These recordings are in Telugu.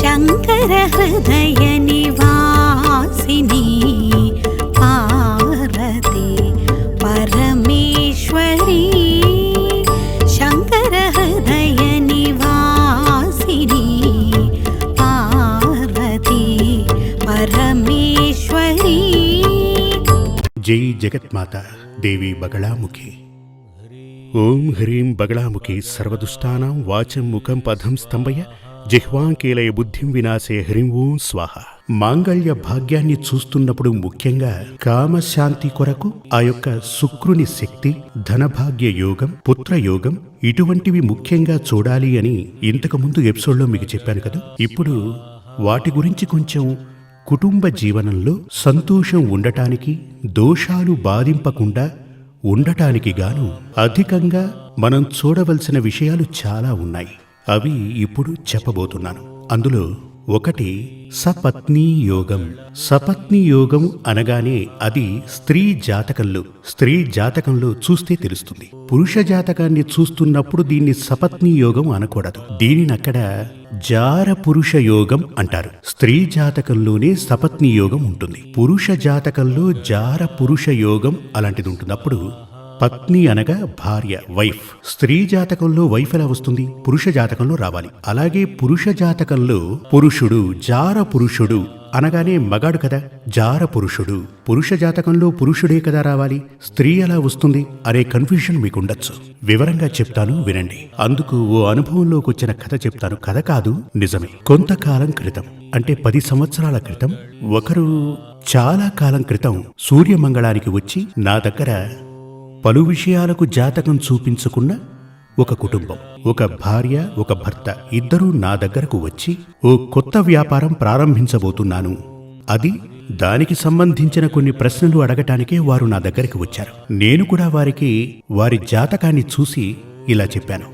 శంకర హృదయ నివాసిని పార్వతి పరమేశ్వరి. శంకర హృదయ నివాసిని పార్వతి పరమేశ్వరి. జై జగత్మాత దేవి బగళాముఖి. ఓం హ్రీం బగళాముఖి సర్వదుష్టానాం వాచం ముఖం పదం స్తంభయ జిహ్వాంకేలయ బుద్ధిం వినాశే హ్రీం ఓం స్వాహ. మాంగళ్య భాగ్యాన్ని చూస్తున్నప్పుడు ముఖ్యంగా కామశాంతి కొరకు ఆ యొక్క శుక్రుని శక్తి ధనభాగ్య యోగం పుత్రయోగం ఇటువంటివి ముఖ్యంగా చూడాలి అని ఇంతకు ముందు ఎపిసోడ్లో మీకు చెప్పాను కదా. ఇప్పుడు వాటి గురించి కొంచెం కుటుంబ జీవనంలో సంతోషం ఉండటానికి దోషాలు బాధింపకుండా ఉండటానికి గాను అధికంగా మనం చూడవలసిన విషయాలు చాలా ఉన్నాయి. అవి ఇప్పుడు చెప్పబోతున్నాను. అందులో ఒకటి సపత్నీ యోగం. సపత్నీ యోగం అనగానే అది స్త్రీ జాతకంలో స్త్రీ జాతకంలో చూస్తే తెలుస్తుంది. పురుష జాతకాన్ని చూస్తున్నప్పుడు దీన్ని సపత్నీ యోగం అనకూడదు. దీనినక్కడ జార పురుష యోగం అంటారు. స్త్రీ జాతకంలోనే సపత్ని యోగం ఉంటుంది. పురుష జాతకంలో జార పురుష యోగం అలాంటిది ఉంటుంది అప్పుడు పత్ని అనగా భార్య వైఫ్. స్త్రీ జాతకంలో వైఫ్ ఎలా వస్తుంది? పురుష జాతకంలో రావాలి. అలాగే పురుష జాతకంలో పురుషుడు జార పురుషుడు అనగానే మగాడు కదా జార పురుషుడు. పురుష జాతకంలో పురుషుడే కదా రావాలి. స్త్రీ ఎలా వస్తుంది అనే కన్ఫ్యూషన్ మీకు ఉండొచ్చు వివరంగా చెప్తాను వినండి. అందుకు ఓ అనుభవంలోకి వచ్చిన కథ చెప్తాను. కథ కాదు నిజమే. కొంతకాలం క్రితం అంటే పది సంవత్సరాల క్రితం ఒకరు చాలా కాలం క్రితం సూర్యమంగళానికి వచ్చి నా దగ్గర పలు విషయాలకు జాతకం చూపించుకున్న ఒక కుటుంబం ఒక భార్య ఒక భర్త ఇద్దరూ నా దగ్గరకు వచ్చి ఓ కొత్త వ్యాపారం ప్రారంభించబోతున్నాను. అది దానికి సంబంధించిన కొన్ని ప్రశ్నలు అడగటానికే వారు నా దగ్గరికి వచ్చారు. నేను కూడా వారికి వారి జాతకాన్ని చూసి ఇలా చెప్పాను.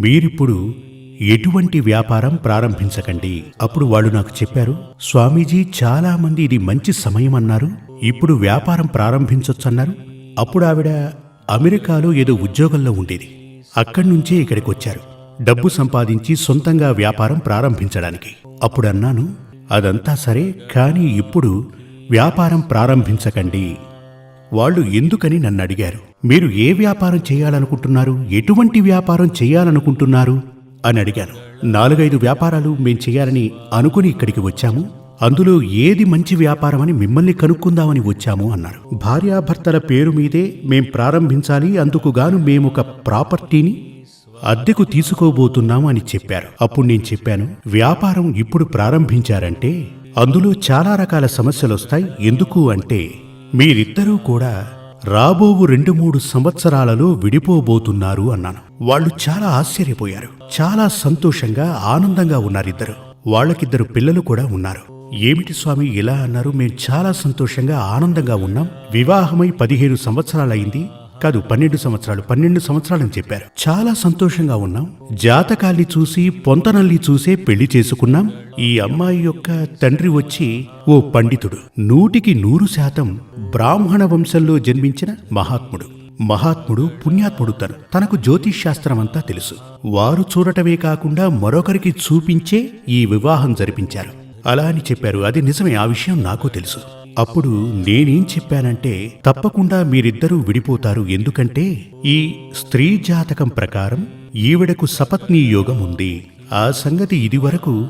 మీరిప్పుడు ఎటువంటి వ్యాపారం ప్రారంభించకండి. అప్పుడు వాళ్ళు నాకు చెప్పారు స్వామీజీ చాలా మంది ఇది మంచి సమయం అన్నారు. ఇప్పుడు వ్యాపారం ప్రారంభించొచ్చన్నారు. అప్పుడు ఆవిడ అమెరికాలో ఏదో ఉద్యోగంలో ఉండేది. అక్కడి నుంచే ఇక్కడికి వచ్చారు. డబ్బు సంపాదించి సొంతంగా వ్యాపారం ప్రారంభించడానికి. అప్పుడు అన్నాను అదంతా సరే కానీ ఇప్పుడు వ్యాపారం ప్రారంభించకండి. వాళ్ళు ఎందుకని నన్ను అడిగారు? మీరు ఏ వ్యాపారం చేయాలనుకుంటున్నారు? ఎటువంటి వ్యాపారం చేయాలనుకుంటున్నారు? అని అడిగాను. నాలుగైదు వ్యాపారాలు మేం చేయాలని అనుకుని ఇక్కడికి వచ్చాము. అందులో ఏది మంచి వ్యాపారం అని మిమ్మల్ని కనుక్కుందామని వచ్చాము అన్నారు భార్యాభర్తల పేరు మీదే మేం ప్రారంభించాలి అందుకుగాను మేమొక ప్రాపర్టీని అద్దెకు తీసుకోబోతున్నాము అని చెప్పారు. అప్పుడు నేను చెప్పాను వ్యాపారం ఇప్పుడు ప్రారంభించారంటే అందులో చాలా రకాల సమస్యలొస్తాయి. ఎందుకు అంటే మీరిద్దరూ కూడా రాబోవు రెండు మూడు సంవత్సరాలలో విడిపోబోతున్నారు అన్నాను. వాళ్ళు చాలా ఆశ్చర్యపోయారు. చాలా సంతోషంగా ఆనందంగా ఉన్నారిద్దరు. వాళ్ళకిద్దరు పిల్లలు కూడా ఉన్నారు. ఏమిటి స్వామి ఇలా అన్నారు? మేం చాలా సంతోషంగా ఆనందంగా ఉన్నాం. వివాహమై పదిహేను సంవత్సరాలైంది. కాదు పన్నెండు సంవత్సరాలు పన్నెండు సంవత్సరాలని చెప్పారు. చాలా సంతోషంగా ఉన్నాం. జాతకాల్ని చూసి పొంతనల్ని చూసే పెళ్ళి చేసుకున్నాం. ఈ అమ్మాయి యొక్క తండ్రి వచ్చి ఓ పండితుడు నూటికి నూరు శాతం బ్రాహ్మణ వంశంలో జన్మించిన మహాత్ముడు. మహాత్ముడు పుణ్యాత్ముడు తను. తనకు జ్యోతిష్శాస్త్రం అంతా తెలుసు. వారు చూడటమే కాకుండా మరొకరికి చూపించే ఈ వివాహం జరిపించారు. అలా అని చెప్పారు. అది నిజమే ఆ విషయం నాకు తెలుసు. అప్పుడు నేనేం చెప్పానంటే తప్పకుండా మీరిద్దరూ విడిపోతారు. ఎందుకంటే ఈ స్త్రీ జాతకం ప్రకారం ఈవిడకు సపత్నీ యోగం ఉంది. ఆ సంగతి ఇదివరకు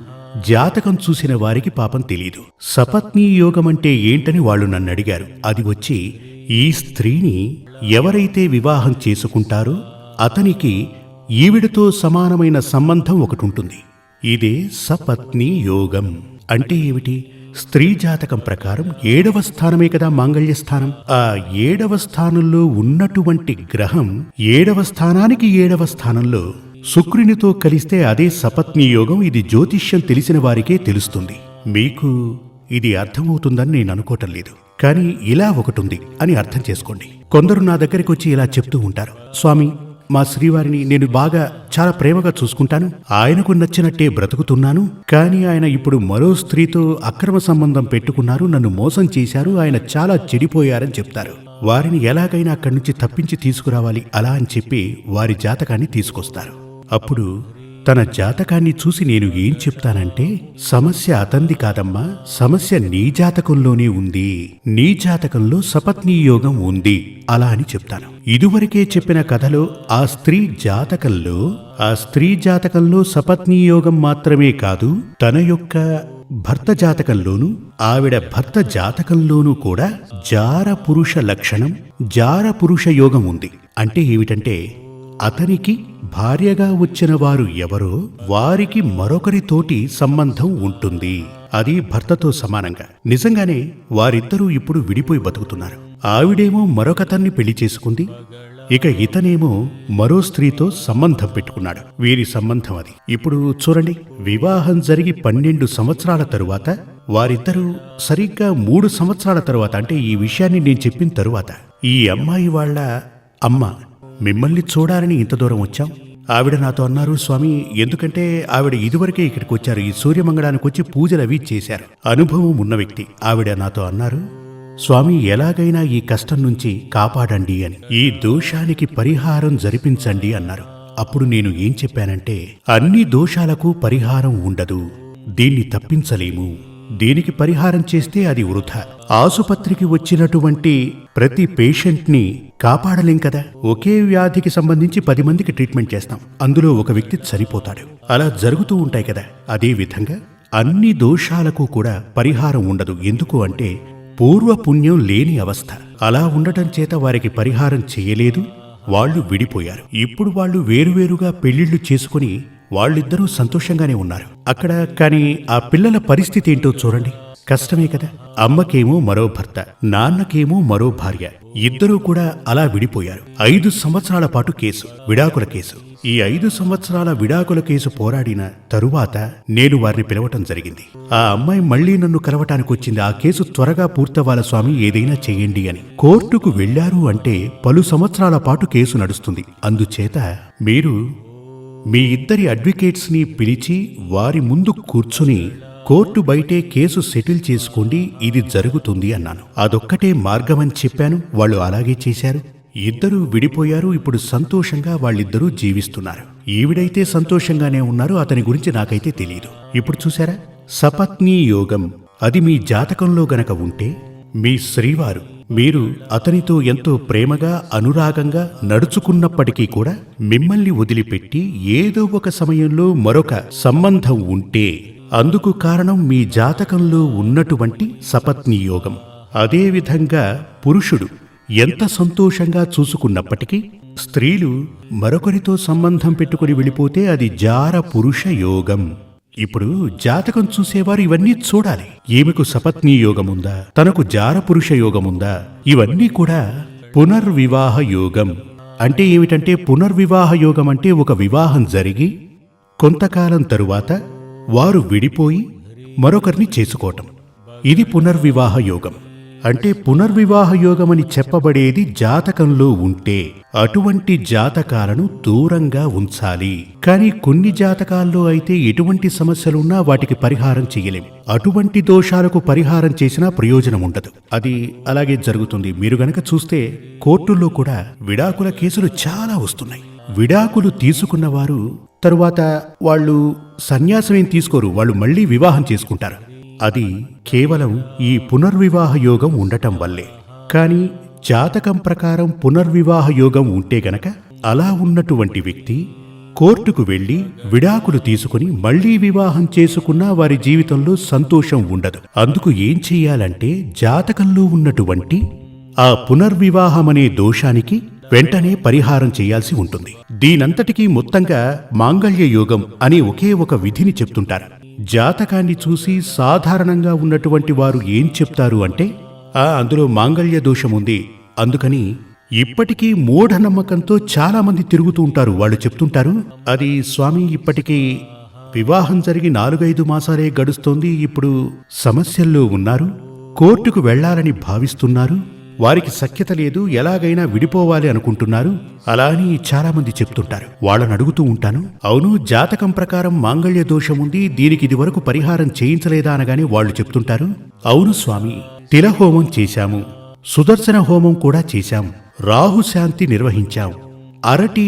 జాతకం చూసిన వారికి పాపం తెలియదు సపత్నీ యోగం అంటే ఏంటని వాళ్ళు నన్ను అడిగారు. అది వచ్చి ఈ స్త్రీని ఎవరైతే వివాహం చేసుకుంటారో అతనికి ఈవిడతో సమానమైన సంబంధం ఒకటి ఉంటుంది ఇదే సపత్ని యోగం. అంటే ఏమిటి? స్త్రీ జాతకం ప్రకారం ఏడవ స్థానమే కదా మాంగళ్య స్థానం. ఆ ఏడవ స్థానంలో ఉన్నటువంటి గ్రహం ఏడవ స్థానానికి ఏడవ స్థానంలో శుక్రునితో కలిస్తే అదే సపత్ని యోగం ఇది జ్యోతిష్యం తెలిసిన వారికే తెలుస్తుంది. మీకు ఇది అర్థమవుతుందని నేను అనుకోవటం లేదు. కానీ ఇలా ఒకటుంది అని అర్థం చేసుకోండి. కొందరు నా దగ్గరికి వచ్చి ఇలా చెప్తూ ఉంటారు. స్వామి మా శ్రీవారిని నేను బాగా చాలా ప్రేమగా చూసుకుంటాను. ఆయనకు నచ్చినట్టే బ్రతుకుతున్నాను. కానీ ఆయన ఇప్పుడు మరో స్త్రీతో అక్రమ సంబంధం పెట్టుకున్నారు. నన్ను మోసం చేశారు. ఆయన చాలా చెడిపోయారని చెప్తారు. వారిని ఎలాగైనా అక్కడి నుంచి తప్పించి తీసుకురావాలి. అలా అని చెప్పి వారి జాతకాన్ని తీసుకొస్తారు. అప్పుడు తన జాతకాన్ని చూసి నేను ఏం చెప్తానంటే సమస్య అతంది కాదమ్మా సమస్య నీ జాతకంలోనే ఉంది నీ జాతకంలో సపత్నీ యోగం ఉంది అలా అని చెప్తాను. ఇదివరకే చెప్పిన కథలో ఆ స్త్రీ జాతకంలో ఆ స్త్రీ జాతకంలో సపత్నీ యోగం మాత్రమే కాదు తన యొక్క భర్త జాతకంలోనూ ఆవిడ భర్త జాతకంలోనూ కూడా జార పురుష లక్షణం జార పురుష యోగం ఉంది. అంటే ఏమిటంటే అతనికి భార్యగా వచ్చిన వారు ఎవరో వారికి మరొకరితోటి సంబంధం ఉంటుంది. అది భర్తతో సమానంగా. నిజంగానే వారిద్దరూ ఇప్పుడు విడిపోయి బతుకుతున్నారు. ఆవిడేమో మరొకతన్ని పెళ్ళి చేసుకుంది. ఇక ఇతనేమో మరో స్త్రీతో సంబంధం పెట్టుకున్నాడు. వీరి సంబంధం అది. ఇప్పుడు చూడండి. వివాహం జరిగి పన్నెండు సంవత్సరాల తరువాత వారిద్దరూ సరిగ్గా మూడు సంవత్సరాల తరువాత అంటే ఈ విషయాన్ని నేను చెప్పిన తరువాత ఈ అమ్మాయి వాళ్ళ అమ్మ మిమ్మల్ని చూడాలని ఇంత దూరం వచ్చాం ఆవిడ నాతో అన్నారు స్వామి ఎందుకంటే ఆవిడ ఇదివరకే ఇక్కడికి వచ్చారు. ఈ సూర్యమంగళానికి వచ్చి పూజలు అవి చేశారు. అనుభవం ఉన్న వ్యక్తి ఆవిడ నాతో అన్నారు స్వామి ఎలాగైనా ఈ కష్టం నుంచి కాపాడండి అని ఈ దోషానికి పరిహారం జరిపించండి అన్నారు. అప్పుడు నేను ఏం చెప్పానంటే అన్ని దోషాలకు పరిహారం ఉండదు. దీన్ని తప్పించలేము. దీనికి పరిహారం చేస్తే అది వృధా. ఆసుపత్రికి వచ్చినటువంటి ప్రతి పేషెంట్ని కాపాడలేం కదా? ఒకే వ్యాధికి సంబంధించి పది మందికి ట్రీట్మెంట్ చేస్తాం. అందులో ఒక వ్యక్తి సరిపోతాడు అలా జరుగుతూ ఉంటాయి కదా. అదే విధంగా అన్ని దోషాలకు కూడా పరిహారం ఉండదు. ఎందుకు అంటే పూర్వపుణ్యం లేని అవస్థ. అలా ఉండటం చేత వారికి పరిహారం చేయలేదు. వాళ్ళు విడిపోయారు. ఇప్పుడు వాళ్ళు వేరువేరుగా పెళ్ళిళ్ళు చేసుకుని వాళ్ళిద్దరూ సంతోషంగానే ఉన్నారు. అక్కడ కానీ ఆ పిల్లల పరిస్థితి ఏంటో చూడండి. కష్టమే కదా. అమ్మకేమో మరో భర్త నాన్నకేమో మరో భార్య. ఇద్దరూ కూడా అలా విడిపోయారు. ఐదు సంవత్సరాల పాటు కేసు విడాకుల కేసు. ఈ ఐదు సంవత్సరాల విడాకుల కేసు పోరాడిన తరువాత నేను వారిని పిలవటం జరిగింది. ఆ అమ్మాయి మళ్ళీ నన్ను కలవటానికి వచ్చింది. ఆ కేసు త్వరగా పూర్తవ్వాల స్వామి ఏదైనా చేయండి అని. కోర్టుకు వెళ్ళారు అంటే పలు సంవత్సరాల పాటు కేసు నడుస్తుంది. అందుచేత మీరు మీ ఇద్దరి అడ్వకేట్స్ని పిలిచి వారి ముందు కూర్చుని కోర్టు బయటే కేసు సెటిల్ చేసుకోండి ఇది జరుగుతుంది అన్నాను. అదొక్కటే మార్గమని చెప్పాను వాళ్ళు అలాగే చేశారు. ఇద్దరూ విడిపోయారు ఇప్పుడు సంతోషంగా వాళ్ళిద్దరూ జీవిస్తున్నారు. ఈవిడైతే సంతోషంగానే ఉన్నారు అతని గురించి నాకైతే తెలియదు ఇప్పుడు చూసారా సపత్నీ యోగం. అది మీ జాతకంలో గనక ఉంటే మీ శ్రీవారు మీరు అతనితో ఎంతో ప్రేమగా అనురాగంగా నడుచుకున్నప్పటికీ కూడా మిమ్మల్ని వదిలిపెట్టి ఏదో ఒక సమయంలో మరొక సంబంధం ఉంటే అందుకు కారణం మీ జాతకంలో ఉన్నటువంటి సపత్నియోగం అదేవిధంగా పురుషుడు ఎంత సంతోషంగా చూసుకున్నప్పటికీ స్త్రీలు మరొకరితో సంబంధం పెట్టుకుని వెళ్ళిపోతే అది జార పురుష యోగం. ఇప్పుడు జాతకం చూసేవారు ఇవన్నీ చూడాలి. ఈమెకు సపత్నీ యోగముందా? తనకు జారపురుష యోగముందా? ఇవన్నీ కూడా పునర్వివాహ యోగం. అంటే ఏమిటంటే పునర్వివాహ యోగం అంటే ఒక వివాహం జరిగి కొంతకాలం తరువాత వారు విడిపోయి మరొకరిని చేసుకోవటం. ఇది పునర్వివాహ యోగం. అంటే పునర్వివాహ యోగమని చెప్పబడేది జాతకంలో ఉంటే అటువంటి జాతకాలను దూరంగా ఉంచాలి. కానీ కొన్ని జాతకాల్లో అయితే ఎటువంటి సమస్యలున్నా వాటికి పరిహారం చేయలేం. అటువంటి దోషాలకు పరిహారం చేసినా ప్రయోజనం ఉండదు. అది అలాగే జరుగుతుంది. మీరు గనక చూస్తే కోర్టుల్లో కూడా విడాకుల కేసులు చాలా వస్తున్నాయి. విడాకులు తీసుకున్నవారు తరువాత వాళ్ళు సన్యాసం ఏం తీసుకోరు. వాళ్ళు మళ్ళీ వివాహం చేసుకుంటారు. అది కేవలం ఈ పునర్వివాహ యోగం ఉండటం వల్లే. కానీ జాతకం ప్రకారం పునర్వివాహ యోగం ఉంటే గనక అలా ఉన్నటువంటి వ్యక్తి కోర్టుకు వెళ్ళి విడాకులు తీసుకుని మళ్ళీ వివాహం చేసుకున్నా వారి జీవితంలో సంతోషం ఉండదు. అందుకు ఏం చెయ్యాలంటే జాతకంలో ఉన్నటువంటి ఆ పునర్వివాహమనే దోషానికి వెంటనే పరిహారం చేయాల్సి ఉంటుంది. దీనంతటికీ మొత్తంగా మాంగళ్య యోగం అనే ఒకే ఒక విధిని చెప్తుంటారు. జాతకాన్ని చూసి సాధారణంగా ఉన్నటువంటి వారు ఏం చెప్తారు అంటే ఆ అందులో మాంగళ్య దోషం ఉంది. అందుకని ఇప్పటికీ మూఢనమ్మకంతో చాలామంది తిరుగుతూ ఉంటారు. వాళ్ళు చెప్తుంటారు అది స్వామి ఇప్పటికీ వివాహం జరిగి నాలుగైదు మాసాలే గడుస్తోంది. ఇప్పుడు సమస్యల్లో ఉన్నారు. కోర్టుకు వెళ్ళాలని భావిస్తున్నారు. వారికి సఖ్యత లేదు ఎలాగైనా విడిపోవాలి అనుకుంటున్నారు? అలా అని చాలామంది చెప్తుంటారు. వాళ్ళని అడుగుతూ ఉంటాను అవును జాతకం ప్రకారం మాంగళ్య దోషం ఉంది దీనికి ఇది వరకు పరిహారం చేయించలేదా అనగానే వాళ్ళు చెప్తుంటారు అవును స్వామి తిలహోమం చేశాము సుదర్శన హోమం కూడా చేశాం రాహు శాంతి నిర్వహించాం అరటి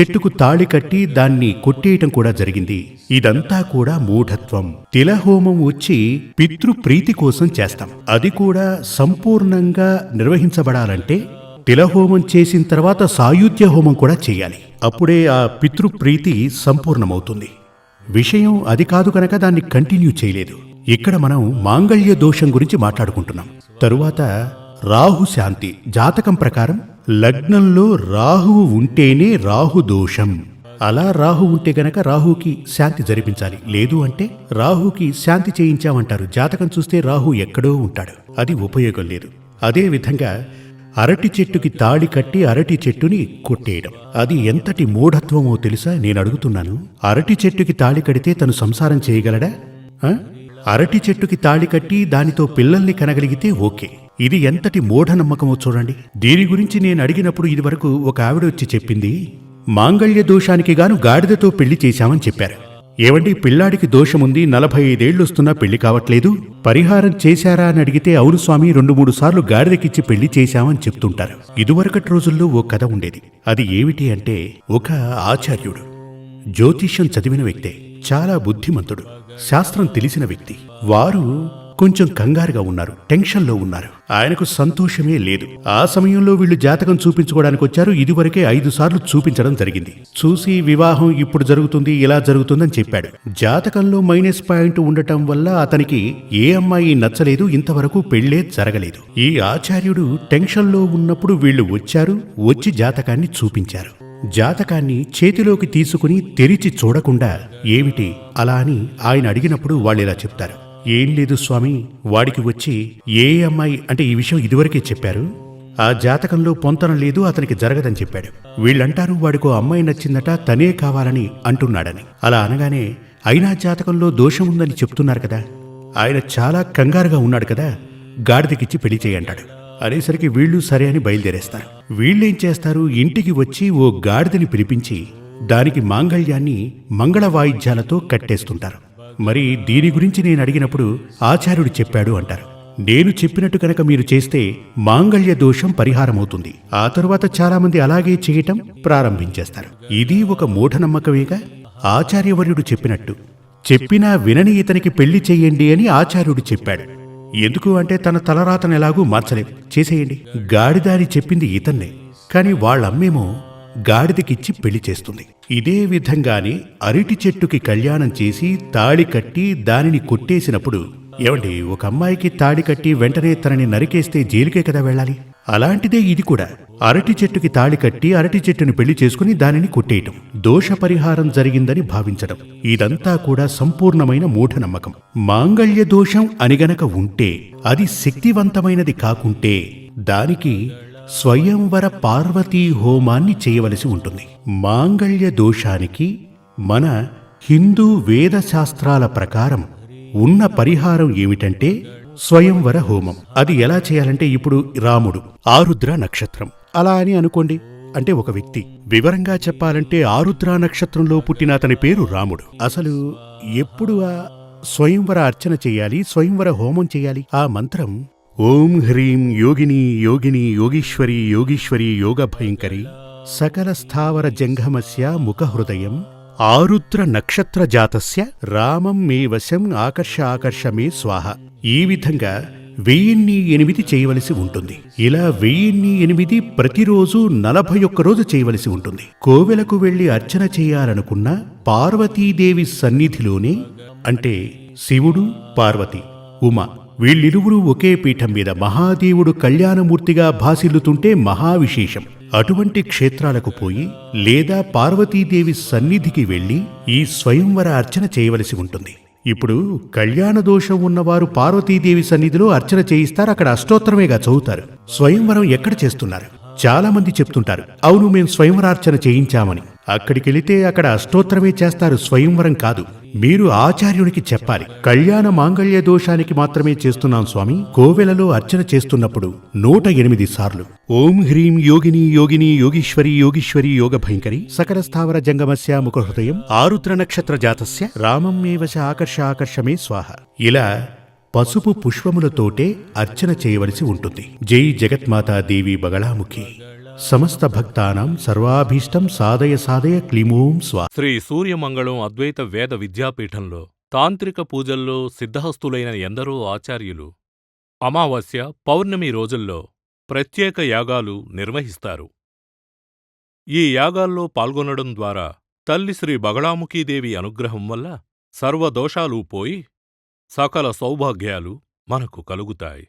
చెట్టుకు తాళి కట్టి దాన్ని కొట్టేయటం కూడా జరిగింది. ఇదంతా కూడా మూఢత్వం. తిలహోమం వచ్చి పితృ ప్రీతి కోసం చేస్తాం. అది కూడా సంపూర్ణంగా నిర్వహించబడాలంటే తిలహోమం చేసిన తర్వాత సాయుధ్య హోమం కూడా చేయాలి. అప్పుడే ఆ పితృ ప్రీతి సంపూర్ణమవుతుంది. విషయం అది కాదు కనుక దాన్ని కంటిన్యూ చేయలేదు. ఇక్కడ మనం మాంగళ్య దోషం గురించి మాట్లాడుకుంటున్నాం. తరువాత రాహు శాంతి. జాతకం ప్రకారం లగ్నంలో రాహువు ఉంటేనే రాహు దోషం. అలా రాహు ఉంటే గనక రాహుకి శాంతి జరిపించాలి. లేదు అంటే రాహుకి శాంతి చేయించామంటారు. జాతకం చూస్తే రాహు ఎక్కడో ఉంటాడు. అది ఉపయోగం లేదు. అదే విధంగా అరటి చెట్టుకి తాళి కట్టి అరటి చెట్టుని కొట్టేయడం. అది ఎంతటి మూఢత్వమో తెలుసా? నేను అడుగుతున్నాను. అరటి చెట్టుకి తాళి కడితే తను సంసారం చేయగలడా? అరటి చెట్టుకి తాళి కట్టి దానితో పిల్లల్ని కనగలిగితే ఓకే. ఇది ఎంతటి మూఢనమ్మకమో చూడండి. దీని గురించి నేను అడిగినప్పుడు ఇదివరకు ఒక ఆవిడ వచ్చి చెప్పింది మాంగళ్య దోషానికి గాను గాడిదతో పెళ్ళి చేశామని చెప్పారు. ఏవండి పిల్లాడికి దోషముంది నలభై ఐదేళ్ళొస్తున్నా పెళ్ళి కావట్లేదు. పరిహారం చేశారా అని అడిగితే అవును స్వామి రెండు మూడు సార్లు గాడిదకిచ్చి పెళ్ళి చేశామని చెప్తుంటారు. ఇదివరకటి రోజుల్లో ఓ కథ ఉండేది. అది ఏమిటి అంటే ఒక ఆచార్యుడు జ్యోతిష్యం చదివిన వ్యక్తే. చాలా బుద్ధిమంతుడు శాస్త్రం తెలిసిన వ్యక్తి. వారు కొంచెం కంగారుగా ఉన్నారు టెన్షన్లో ఉన్నారు. ఆయనకు సంతోషమే లేదు. ఆ సమయంలో వీళ్ళు జాతకం చూపించుకోవడానికి వచ్చారు. ఇదివరకే ఐదు సార్లు చూపించడం జరిగింది. చూసి వివాహం ఇప్పుడు జరుగుతుంది ఇలా జరుగుతుందని చెప్పాడు. జాతకంలో మైనస్ పాయింట్ ఉండటం వల్ల అతనికి ఏ అమ్మాయి నచ్చలేదు ఇంతవరకు పెళ్ళే జరగలేదు. ఈ ఆచార్యుడు టెన్షన్లో ఉన్నప్పుడు వీళ్ళు వచ్చారు వచ్చి జాతకాన్ని చూపించారు. జాతకాన్ని చేతిలోకి తీసుకుని తెరిచి చూడకుండా ఏమిటి అలా అని ఆయన అడిగినప్పుడు వాళ్ళు ఇలా చెప్తారు. ఏం లేదు స్వామి వాడికి వచ్చి ఏ అమ్మాయి అంటే ఈ విషయం ఇదివరకే చెప్పారు. ఆ జాతకంలో పొంతన లేదు అతనికి జరగదని చెప్పాడు. వీళ్ళంటారు వాడికో అమ్మాయి నచ్చిందట తనే కావాలని అంటున్నాడని. అలా అనగానే అయినా జాతకంలో దోషం ఉందని చెప్తున్నారు కదా. ఆయన చాలా కంగారుగా ఉన్నాడు కదా గాడిదకిచ్చి పెళ్ళి చేయంటాడు. అనేసరికి వీళ్ళు సరే అని బయలుదేరేస్తారు. వీళ్ళేం చేస్తారు? ఇంటికి వచ్చి ఓ గాడిదని పిలిపించి దానికి మాంగళ్యాన్ని మంగళ వాయిద్యాలతో కట్టేస్తుంటారు. మరి దీని గురించి నేను అడిగినప్పుడు ఆచార్యుడు చెప్పాడు అంటారు. నేను చెప్పినట్టు కనుక మీరు చేస్తే మాంగళ్య దోషం పరిహారమవుతుంది. ఆ తరువాత చాలామంది అలాగే చేయటం ప్రారంభించేస్తారు. ఇది ఒక మూఢనమ్మకమేగా? ఆచార్యవర్యుడు చెప్పినట్టు చెప్పినా వినని ఇతనికి పెళ్ళి చెయ్యండి అని ఆచార్యుడు చెప్పాడు. ఎందుకు అంటే తన తలరాతను ఎలాగూ మార్చలేం చేసేయండి. గాడిదారి చెప్పింది ఇతన్నే. కాని వాళ్ళమ్మేమో గాడిదకిచ్చి పెళ్ళి చేస్తుంది. ఇదే విధంగానే అరటి చెట్టుకి కళ్యాణం చేసి తాళి కట్టి దానిని కొట్టేసినప్పుడు ఏమండి ఒక అమ్మాయికి తాడి కట్టి వెంటనే తనని నరికేస్తే జైలుకే కదా వెళ్ళాలి? అలాంటిదే ఇది కూడా. అరటి చెట్టుకి తాళి కట్టి అరటి చెట్టుని పెళ్ళి చేసుకుని దానిని కొట్టేయటం. దోష పరిహారం జరిగిందని భావించడం. ఇదంతా కూడా సంపూర్ణమైన మూఢనమ్మకం. మాంగళ్య దోషం అనిగనక ఉంటే అది శక్తివంతమైనది కాకుంటే దానికి స్వయంవర పార్వతీ హోమాన్ని చేయవలసి ఉంటుంది. మాంగళ్య దోషానికి మన హిందూ వేద శాస్త్రాల ప్రకారం ఉన్న పరిహారం ఏమిటంటే స్వయంవర హోమం అది ఎలా చేయాలంటే ఇప్పుడు రాముడు ఆరుద్ర నక్షత్రం. అలా అని అనుకోండి. అంటే ఒక వ్యక్తి. వివరంగా చెప్పాలంటే ఆరుద్ర నక్షత్రంలో పుట్టిన అతని పేరు రాముడు. అసలు ఎప్పుడు ఆ స్వయంవర అర్చన చేయాలి స్వయంవర హోమం చేయాలి? ఆ మంత్రం ఓం హ్రీం యోగిని యోగిని యోగీశ్వరి యోగీశ్వరి యోగ భయంకరి సకల స్థావర జంఘమస్య ముఖహృదయం ఆరుద్ర నక్షత్ర జాతస్య రామం మీ వశం ఆకర్ష ఆకర్ష స్వాహ. ఈ విధంగా వెయ్యిన్ని ఎనిమిది చేయవలసి ఉంటుంది. ఇలా వెయ్యిన్ని ఎనిమిది ప్రతిరోజు నలభై ఒక్క రోజు చేయవలసి ఉంటుంది. కోవెలకు వెళ్ళి అర్చన చేయాలనుకున్న పార్వతీదేవి సన్నిధిలోనే అంటే శివుడు పార్వతి ఉమ వీళ్ళిరువురు ఒకే పీఠం మీద మహాదేవుడు కళ్యాణమూర్తిగా భాసిల్లుతుంటే మహావిశేషం. అటువంటి క్షేత్రాలకు పోయి లేదా పార్వతీదేవి సన్నిధికి వెళ్ళి ఈ స్వయంవర అర్చన చేయవలసి ఉంటుంది. ఇప్పుడు కళ్యాణ దోషం ఉన్నవారు పార్వతీదేవి సన్నిధిలో అర్చన చేయిస్తారు. అక్కడ అష్టోత్తరమేగా చదువుతారు. స్వయంవరం ఎక్కడ చేస్తున్నారు? చాలా మంది చెప్తుంటారు. అవును మేము స్వయంవరార్చన చేయించామని. అక్కడికెళితే అక్కడ అష్టోత్తరమే చేస్తారు స్వయంవరం కాదు. మీరు ఆచార్యునికి చెప్పాలి. కళ్యాణ మాంగళ్య దోషానికి మాత్రమే చేస్తున్నాం స్వామి. కోవెలలో అర్చన చేస్తున్నప్పుడు నూట ఎనిమిది సార్లు. ఓం హ్రీం యోగిని యోగిని యోగీశ్వరి యోగీశ్వరి యోగ భయంకరి. సకల స్థావర జంగమస్య ముఖ హృదయం. ఆరుద్ర నక్షత్ర జాతస్య. రామం మేవశ ఆకర్ష ఆకర్షమే స్వాహ. ఇలా పసుపు పుష్పములతోటే అర్చన చేయవలసి ఉంటుంది. జై జగత్మాతా దేవి బగళాముఖి. సమస్త భక్తానం సర్వాభీష్టం సాదయ సాదయ క్లిమూం స్వా. శ్రీ సూర్యమంగళం అద్వైత వేద విద్యాపీఠంలో తాంత్రిక పూజల్లో సిద్ధహస్తులైన ఎందరో ఆచార్యులు అమావాస్య పౌర్ణమి రోజుల్లో ప్రత్యేక యాగాలు నిర్వహిస్తారు. ఈ యాగాల్లో పాల్గొనడం ద్వారా తల్లి శ్రీ బగళాముఖీదేవి అనుగ్రహం వల్ల సర్వదోషాలు పోయి సకల సౌభాగ్యాలు మనకు కలుగుతాయి.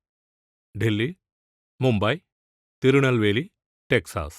ఢిల్లీ ముంబై తిరునల్వేలి టెక్సాస్.